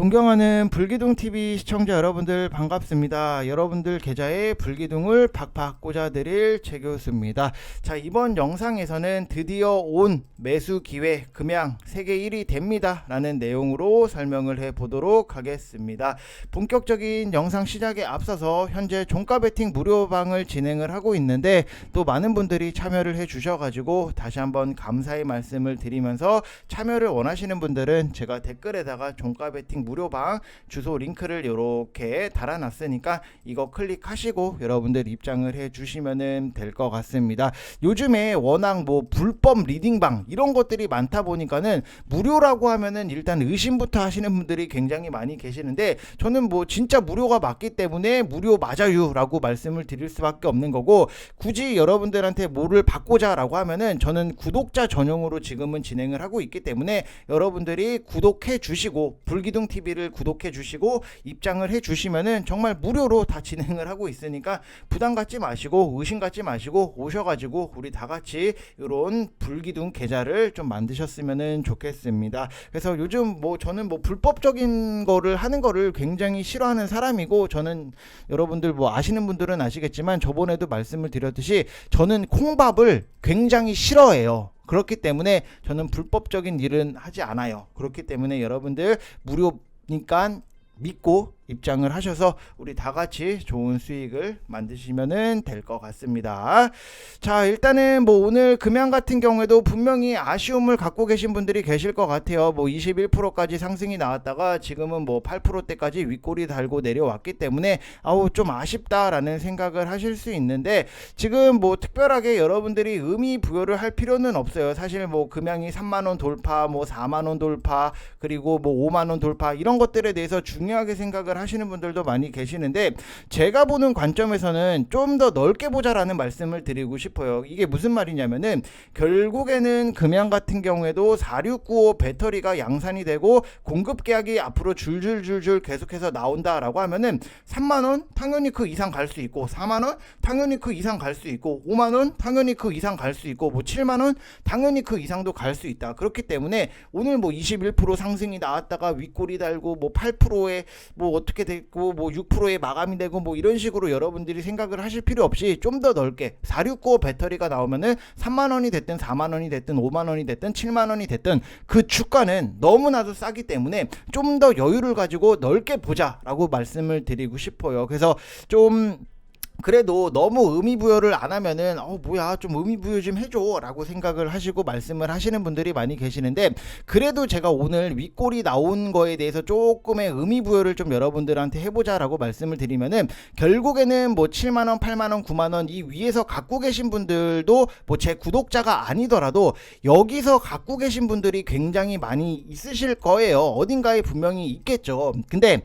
존경하는 불기둥 TV 시청자 여러분들 반갑습니다. 여러분들 계좌에 불기둥을 팍팍 꽂아드릴 최 교수입니다. 자 이번 영상에서는 드디어 온 매수 기회 금양 세계 1위 됩니다라는 내용으로 설명을 해 보도록 하겠습니다. 본격적인 영상 시작에 앞서서 현재 종가 베팅 무료방을 진행을 하고 있는데 또 많은 분들이 참여를 해 주셔가지고 다시 한번 감사의 말씀을 드리면서 참여를 원하시는 분들은 제가 댓글에다가 종가 베팅 무료방 주소 링크를 이렇게 달아놨으니까 이거 클릭하시고 여러분들 입장을 해 주시면은 될것 같습니다. 요즘에 워낙 뭐 불법 리딩방 이런 것들이 많다 보니까는 무료라고 하면은 일단 의심부터 하시는 분들이 굉장히 많이 계시는데 저는 뭐 진짜 무료가 맞기 때문에 무료 맞아요라고 말씀을 드릴 수밖에 없는 거고 굳이 여러분들한테 뭐를 받고자라고 하면은 저는 구독자 전용으로 지금은 진행을 하고 있기 때문에 여러분들이 구독해 주시고 불기둥 TV 를 구독해 주시고 입장을 해 주시면은 정말 무료로 다 진행을 하고 있으니까 부담 갖지 마시고 의심 갖지 마시고 오셔가지고 우리 다 같이 이런 불기둥 계좌를 좀 만드셨으면은 좋겠습니다. 그래서 요즘 뭐 저는 뭐 불법적인 거를 하는 거를 굉장히 싫어하는 사람이고 저는 여러분들 뭐 아시는 분들은 아시겠지만 저번에도 말씀을 드렸듯이 저는 콩밥을 굉장히 싫어해요. 그렇기 때문에 저는 불법적인 일은 하지 않아요. 그렇기 때문에 여러분들 무료 니까 믿고 입장을 하셔서 우리 다 같이 좋은 수익을 만드시면은 될 것 같습니다. 자, 일단은 뭐 오늘 금양 같은 경우에도 분명히 아쉬움을 갖고 계신 분들이 계실 것 같아요. 뭐 21%까지 상승이 나왔다가 지금은 뭐 8%대까지 윗골이 달고 내려왔기 때문에 아우 좀 아쉽다라는 생각을 하실 수 있는데 지금 뭐 특별하게 여러분들이 의미 부여를 할 필요는 없어요. 사실 뭐 금양이 3만 원 돌파, 뭐 4만 원 돌파, 그리고 뭐 5만 원 돌파 이런 것들에 대해서 중요하게 생각을 하시는 분들도 많이 계시는데 제가 보는 관점에서는 좀 더 넓게 보자라는 말씀을 드리고 싶어요. 이게 무슨 말이냐면은 결국에는 금양 같은 경우에도 4695 배터리가 양산이 되고 공급 계약이 앞으로 줄줄줄줄 계속해서 나온다라고 하면은 3만 원 당연히 그 이상 갈 수 있고 4만 원 당연히 그 이상 갈 수 있고 5만 원 당연히 그 이상 갈 수 있고 뭐 7만 원 당연히 그 이상도 갈 수 있다. 그렇기 때문에 오늘 뭐 21% 상승이 나왔다가 윗골이 달고 뭐 8%에 뭐 어떻게 됐고 뭐 6%에 마감이 되고 뭐 이런 식으로 여러분들이 생각을 하실 필요 없이 좀 더 넓게 469 배터리가 나오면은 3만 원이 됐든 4만 원이 됐든 5만 원이 됐든 7만 원이 됐든 그 주가는 너무나도 싸기 때문에 좀 더 여유를 가지고 넓게 보자라고 말씀을 드리고 싶어요. 그래서 좀 그래도 너무 의미 부여를 안 하면은 어 뭐야 좀 의미 부여 좀 해줘라고 생각을 하시고 말씀을 하시는 분들이 많이 계시는데 그래도 제가 오늘 윗골이 나온 거에 대해서 조금의 의미 부여를 좀 여러분들한테 해보자라고 말씀을 드리면은 결국에는 뭐 7만 원, 8만 원, 9만 원 이 위에서 갖고 계신 분들도 뭐 제 구독자가 아니더라도 여기서 갖고 계신 분들이 굉장히 많이 있으실 거예요. 어딘가에 분명히 있겠죠. 근데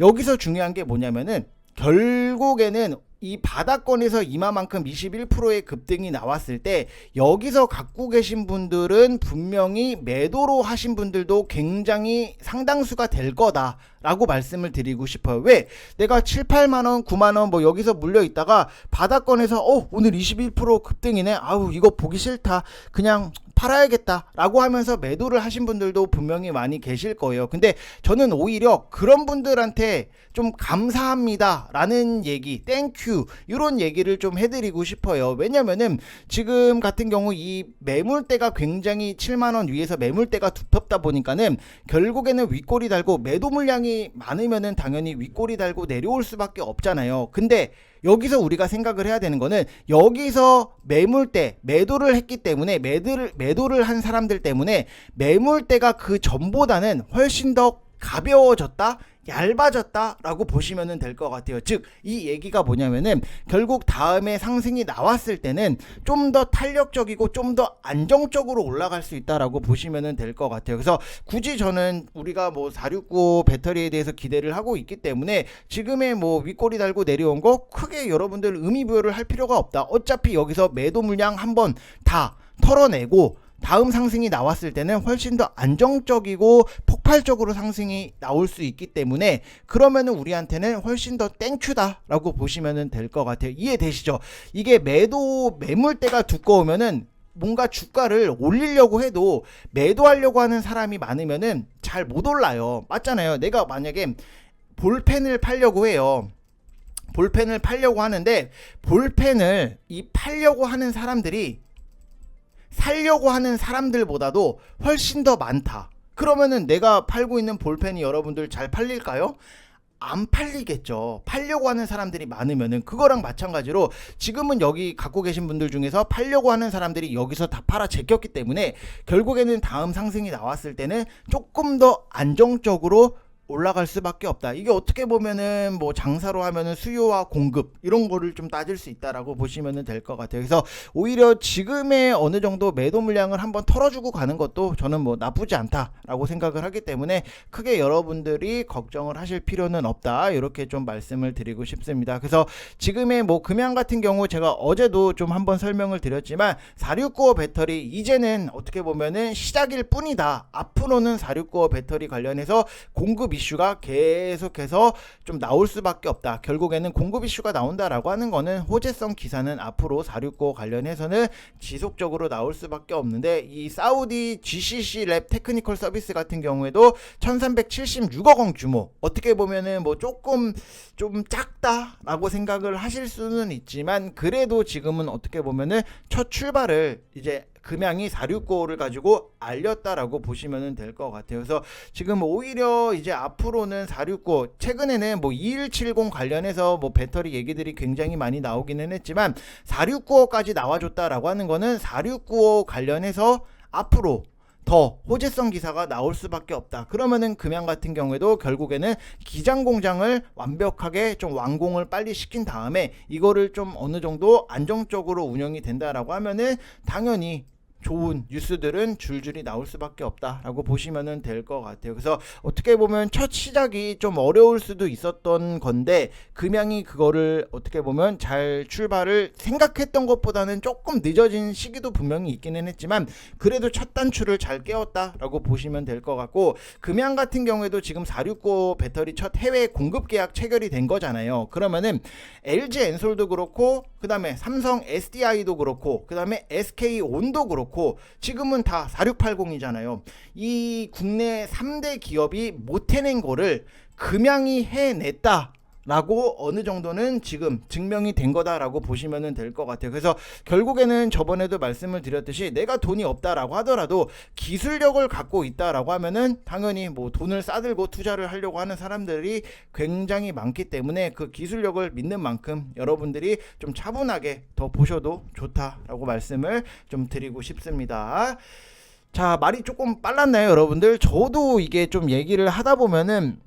여기서 중요한 게 뭐냐면은 결국에는 이 바닥권에서 이마만큼 21%의 급등이 나왔을 때 여기서 갖고 계신 분들은 분명히 매도로 하신 분들도 굉장히 상당수가 될 거다라고 말씀을 드리고 싶어요. 왜? 내가 7, 8만 원, 9만 원 뭐 여기서 물려 있다가 바닥권에서 어, 오늘 21% 급등이네. 아우, 이거 보기 싫다. 그냥 팔아야겠다라고 하면서 매도를 하신 분들도 분명히 많이 계실 거예요. 근데 저는 오히려 그런 분들한테 좀 감사합니다라는 얘기, 땡큐 이런 얘기를 좀 해드리고 싶어요. 왜냐면은 지금 같은 경우 이 매물대가 굉장히 7만 원 위에서 매물대가 두텁다 보니까는 결국에는 윗골이 달고 매도 물량이 많으면은 당연히 윗골이 달고 내려올 수밖에 없잖아요. 근데 여기서 우리가 생각을 해야 되는 거는 여기서 매물대 매도를 했기 때문에 매도를 매도를 한 사람들 때문에 매물대가 그 전보다는 훨씬 더 가벼워졌다. 얇아졌다라고 보시면 될 것 같아요. 즉, 이 얘기가 뭐냐면은 결국 다음에 상승이 나왔을 때는 좀 더 탄력적이고 좀 더 안정적으로 올라갈 수 있다라고 보시면 될 것 같아요. 그래서 굳이 저는 우리가 뭐 469 배터리에 대해서 기대를 하고 있기 때문에 지금의 뭐 윗골이 달고 내려온 거 크게 여러분들 의미 부여를 할 필요가 없다. 어차피 여기서 매도 물량 한번 다 털어내고 다음 상승이 나왔을 때는 훨씬 더 안정적이고 폭발적으로 상승이 나올 수 있기 때문에 그러면은 우리한테는 훨씬 더 땡큐다라고 보시면 될것 같아요. 이해되시죠? 이게 매도 매물대가 두꺼우면은 뭔가 주가를 올리려고 해도 매도하려고 하는 사람이 많으면은 잘 못 올라요. 맞잖아요. 내가 만약에 볼펜을 팔려고 해요. 볼펜을 팔려고 하는데 볼펜을 이 팔려고 하는 사람들이 살려고 하는 사람들보다도 훨씬 더 많다. 그러면은 내가 팔고 있는 볼펜이 여러분들 잘 팔릴까요? 안 팔리겠죠. 팔려고 하는 사람들이 많으면은 그거랑 마찬가지로 지금은 여기 갖고 계신 분들 중에서 팔려고 하는 사람들이 여기서 다 팔아 제꼈기 때문에 결국에는 다음 상승이 나왔을 때는 조금 더 안정적으로 올라갈 수밖에 없다. 이게 어떻게 보면은 뭐 장사로 하면은 수요와 공급 이런 거를 좀 따질 수 있다라고 보시면은 될 것 같아요. 그래서 오히려 지금의 어느 정도 매도 물량을 한번 털어주고 가는 것도 저는 뭐 나쁘지 않다라고 생각을 하기 때문에 크게 여러분들이 걱정을 하실 필요는 없다. 이렇게 좀 말씀을 드리고 싶습니다. 그래서 지금의 뭐 금양 같은 경우 제가 어제도 좀 한번 설명을 드렸지만 4695 배터리 이제는 어떻게 보면은 시작일 뿐이다. 앞으로는 4695 배터리 관련해서 공급 이슈가 계속해서 좀 나올 수밖에 없다. 결국에는 공급 이슈가 나온다라고 하는 거는 호재성 기사는 앞으로 469 관련해서는 지속적으로 나올 수밖에 없는데 이 사우디 GCC 랩 테크니컬 서비스 같은 경우에도 1376억 원 규모 어떻게 보면은 뭐 조금 좀 작다라고 생각을 하실 수는 있지만 그래도 지금은 어떻게 보면은 첫 출발을 이제 금양이 469를 가지고 알렸다라고 보시면 될 것 같아요. 그래서 지금 오히려 이제 앞으로는 469 최근에는 뭐 2170 관련해서 뭐 배터리 얘기들이 굉장히 많이 나오기는 했지만 4695까지 나와줬다라고 하는 거는 4695 관련해서 앞으로 더 호재성 기사가 나올 수밖에 없다. 그러면은 금양 같은 경우에도 결국에는 기장 공장을 완벽하게 좀 완공을 빨리 시킨 다음에 이거를 좀 어느 정도 안정적으로 운영이 된다라고 하면은 당연히 좋은 뉴스들은 줄줄이 나올 수밖에 없다라고 보시면 될 것 같아요. 그래서 어떻게 보면 첫 시작이 좀 어려울 수도 있었던 건데 금양이 그거를 어떻게 보면 잘 출발을 생각했던 것보다는 조금 늦어진 시기도 분명히 있기는 했지만 그래도 첫 단추를 잘 깨웠다라고 보시면 될 것 같고 금양 같은 경우에도 지금 469 배터리 첫 해외 공급 계약 체결이 된 거잖아요. 그러면은 LG 엔솔도 그렇고 그다음에 삼성 SDI도 그렇고 그다음에 SK 온도 그렇고 그렇고 지금은 다 4680이잖아요. 이 국내 3대 기업이 못 해낸 거를 금양이 해냈다. 라고 어느 정도는 지금 증명이 된 거다라고 보시면 될 것 같아요. 그래서 결국에는 저번에도 말씀을 드렸듯이 내가 돈이 없다라고 하더라도 기술력을 갖고 있다라고 하면은 당연히 뭐 돈을 싸들고 투자를 하려고 하는 사람들이 굉장히 많기 때문에 그 기술력을 믿는 만큼 여러분들이 좀 차분하게 더 보셔도 좋다라고 말씀을 좀 드리고 싶습니다. 자, 말이 조금 빨랐나요, 여러분들? 저도 이게 좀 얘기를 하다 보면은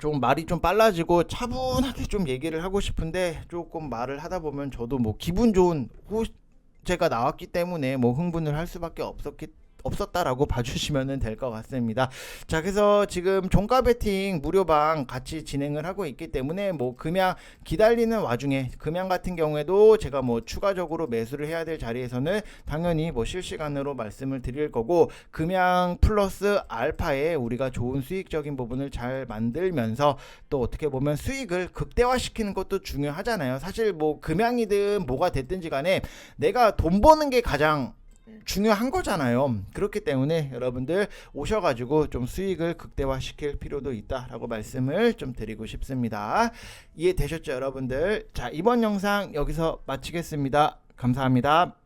좀 말이 좀 빨라지고 차분하게 좀 얘기를 하고 싶은데 조금 말을 하다 보면 저도 뭐 기분 좋은 호재가 나왔기 때문에 뭐 흥분을 할 수밖에 없었기 없었다라고 봐주시면 될 것 같습니다. 자, 그래서 지금 종가 베팅 무료방 같이 진행을 하고 있기 때문에 뭐 금양 기다리는 와중에 금양 같은 경우에도 제가 뭐 추가적으로 매수를 해야 될 자리에서는 당연히 뭐 실시간으로 말씀을 드릴 거고 금양 플러스 알파에 우리가 좋은 수익적인 부분을 잘 만들면서 또 어떻게 보면 수익을 극대화시키는 것도 중요하잖아요. 사실 뭐 금양이든 뭐가 됐든지 간에 내가 돈 버는 게 가장 중요한 거잖아요. 그렇기 때문에 여러분들 오셔가지고 좀 수익을 극대화시킬 필요도 있다라고 말씀을 좀 드리고 싶습니다. 이해되셨죠, 여러분들? 자, 이번 영상 여기서 마치겠습니다. 감사합니다.